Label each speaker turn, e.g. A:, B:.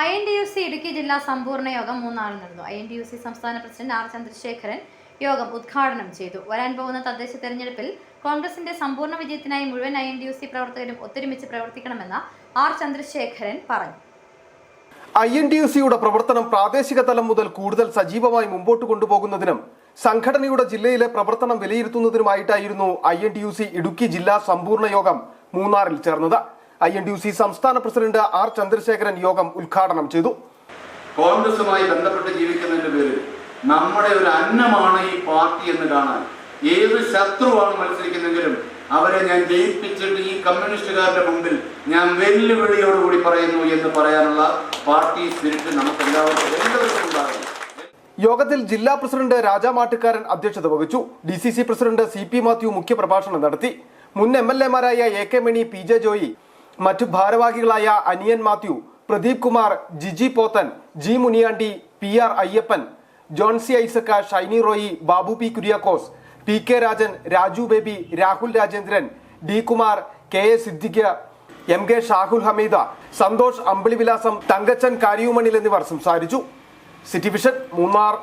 A: I N D U C Idukki ജില്ലാ സമ്പൂർണ യോഗം മൂന്നാൾ നടന്നു. I N D U C സംസ്ഥാന പ്രസിഡന്റ് ആർ ചന്ദ്രശേഖരൻ യോഗം ഉദ്ഘാടനം ചെയ്തു. വരാൻ പോകുന്ന തദ്ദേശ തെരഞ്ഞെടുപ്പിൽ കോൺഗ്രസിന്റെ സമ്പൂർണ വിജയത്തിനായി മുഴുവൻ I N D U C പ്രവർത്തകരും ഒത്തൊരുമിച്ച് പ്രവർത്തിക്കണമെന്ന് ആർ ചന്ദ്രശേഖരൻ പറഞ്ഞു.
B: ഐ എൻ ഡി യു സിയുടെ പ്രവർത്തനം പ്രാദേശിക തലം മുതൽ കൂടുതൽ സജീവമായി മുമ്പോട്ട് കൊണ്ടുപോകുന്നതിനും സംഘടനയുടെ ജില്ലയിലെ പ്രവർത്തനം വിലയിരുത്തുന്നതിനുമായിട്ടായിരുന്നു I N D U C Idukki ജില്ലാ സമ്പൂർണ യോഗം മൂന്നാറിൽ ചേർന്നത്. I N D U C സംസ്ഥാന പ്രസിഡന്റ് ആർ ചന്ദ്രശേഖരൻ യോഗം ഉദ്ഘാടനം ചെയ്തു.
C: കോൺഗ്രസുമായി ബന്ധപ്പെട്ട് ജീവിക്കുന്നതിന്റെ പേരിൽ നമ്മുടെ ഒരു അന്നമാണ് ഈ പാർട്ടി എന്ന് കാണാൻ ഏത് ശത്രുവാണ് മത്സരിക്കുന്നെങ്കിലും അവരെ ഞാൻ ജയിപ്പിച്ചിട്ട് ഈ കമ്മ്യൂണിസ്റ്റുകാരുടെ മുമ്പിൽ ഞാൻ വെല്ലുവിളിയോടുകൂടി പറയുന്നു എന്ന് പറയാനുള്ള പാർട്ടി സ്പിരിറ്റ് നമുക്ക് എല്ലാവർക്കും എല്ലാവർക്കും ഉണ്ടാകും
B: യോഗത്തിൽ ജില്ലാ പ്രസിഡന്റ് രാജാ മാട്ടുകാരൻ അധ്യക്ഷത വഹിച്ചു. D C C president C P Mathew മുഖ്യപ്രഭാഷണം നടത്തി. മുൻ M L എമാരായ A K Mani P J Joy മറ്റു ഭാരവാഹികളായ Aniyan Mathew Pradeep Kumar Jiji Pothan G Muniyandi P R Ayyappan Johnsy Isaac Shiny Roy Babu P Kuriakose P K Rajan Raju Baby Rahul Rajendran D Kumar K A Siddique M K Shahul Hameed Santhosh Ambilivilasam Thankachan Kariyumanil എന്നിവർ സംസാരിച്ചു. City vision Munnar.